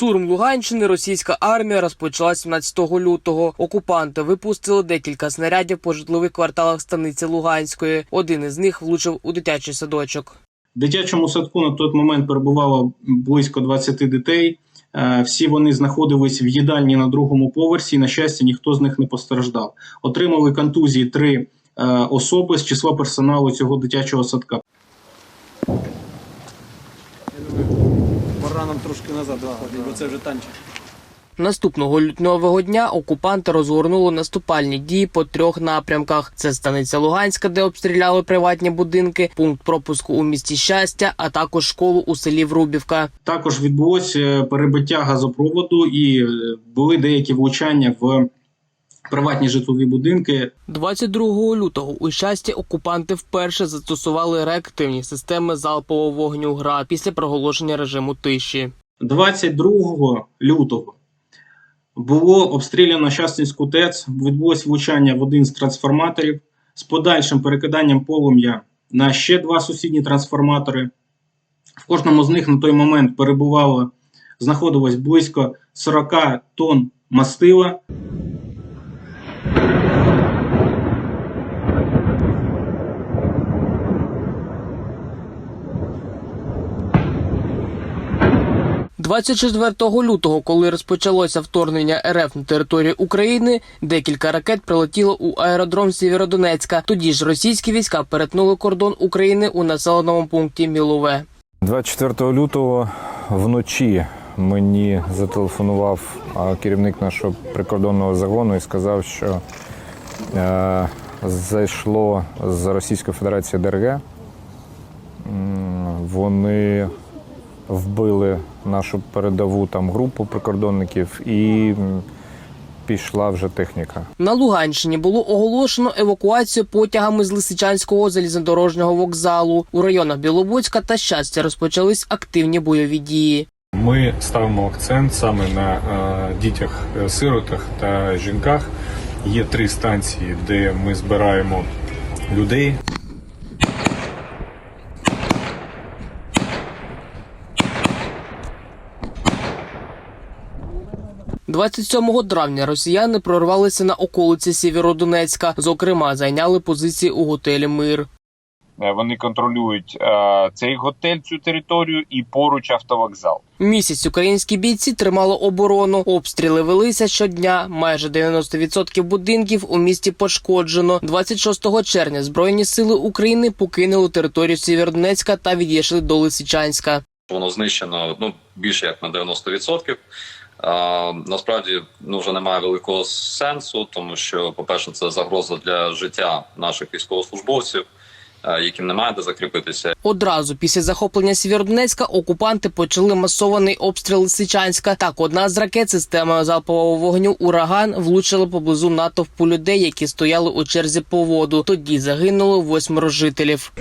Штурм Луганщини російська армія розпочала 17 лютого. Окупанти випустили декілька снарядів по житлових кварталах станиці Луганської. Один із них влучив у дитячий садочок. В дитячому садку на той момент перебувало близько 20 дітей. Е, Всі вони знаходились в їдальні на другому поверсі. На щастя, ніхто з них не постраждав. Отримали контузії три е, особи з числа персоналу цього дитячого садка. Нам трошки назад виходить, бо це вже танчик. Наступного лютневого дня окупанти розгорнули наступальні дії по трьох напрямках: це станиця Луганська, де обстріляли приватні будинки, пункт пропуску у місті щастя, а також школу у селі Врубівка. Також відбулося перебиття газопроводу і е, були деякі влучання в приватні житлові будинки. 22 лютого у щасті окупанти вперше застосували реактивні системи залпового вогню ГРАД після проголошення режиму тиші. 22 лютого було обстріляно Щастинську ТЕЦ, відбулось влучання в один з трансформаторів з подальшим перекиданням полум'я на ще два сусідні трансформатори. В кожному з них на той момент перебувало, знаходилось близько 40 тонн мастила. – 24 лютого, коли розпочалося вторгнення РФ на територію України, декілька ракет прилетіло у аеродром Сєвєродонецька. Тоді ж російські війська перетнули кордон України у населеному пункті Мілове. 24 лютого вночі мені зателефонував керівник нашого прикордонного загону і сказав, що е, зайшло з Російської Федерації ДРГ. Вони вбили нашу передову там групу прикордонників і пішла вже техніка. На Луганщині було оголошено евакуацію потягами з Лисичанського залізнодорожнього вокзалу. У районах Білободська та Щастя розпочались активні бойові дії. Ми ставимо акцент саме на е, дітях, е, сиротах та жінках. Є три станції, де ми збираємо людей. 27 травня росіяни прорвалися на околиці Сєвєродонецька. Зокрема, зайняли позиції у готелі Мир. Е, Вони контролюють е, цей готель, цю територію і поруч автовокзал. Місяць українські бійці тримали оборону. Обстріли велися щодня. Майже 90% будинків у місті пошкоджено. 26 червня збройні сили України покинули територію Сєвєродонецька та відійшли до Лисичанська. воно знищено ну більше як на 90%. А, насправді ну вже немає великого сенсу, тому що, по-перше, це загроза для життя наших військовослужбовців, яким немає де закріпитися. Одразу після захоплення Сєвєродонецька окупанти почали масований обстріл Лисичанська. Так, одна з ракет системи залпового вогню ураган влучила поблизу натовпу людей, які стояли у черзі по воду. Тоді загинуло восьмеро жителів.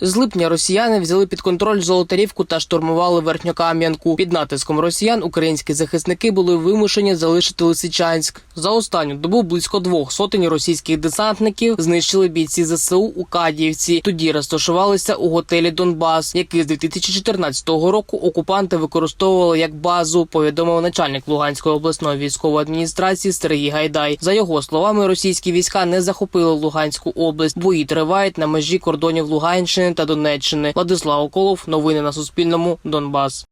З липня росіяни взяли під контроль Золотарівку та штурмували Верхньокам'янку. Під натиском росіян українські захисники були вимушені залишити Лисичанськ. За останню добу близько двох сотень російських десантників знищили бійці ЗСУ у Кадіївці. Тоді розташувалися у готелі Донбас, який з 2014 року окупанти використовували як базу. Повідомив начальник Луганської обласної військової адміністрації Сергій Гайдай. За його словами, російські війська не захопили Луганську область. Бої тривають на межі кордонів Луганщини та Донеччини. Владислав Околов. Новини на Суспільному. Донбас.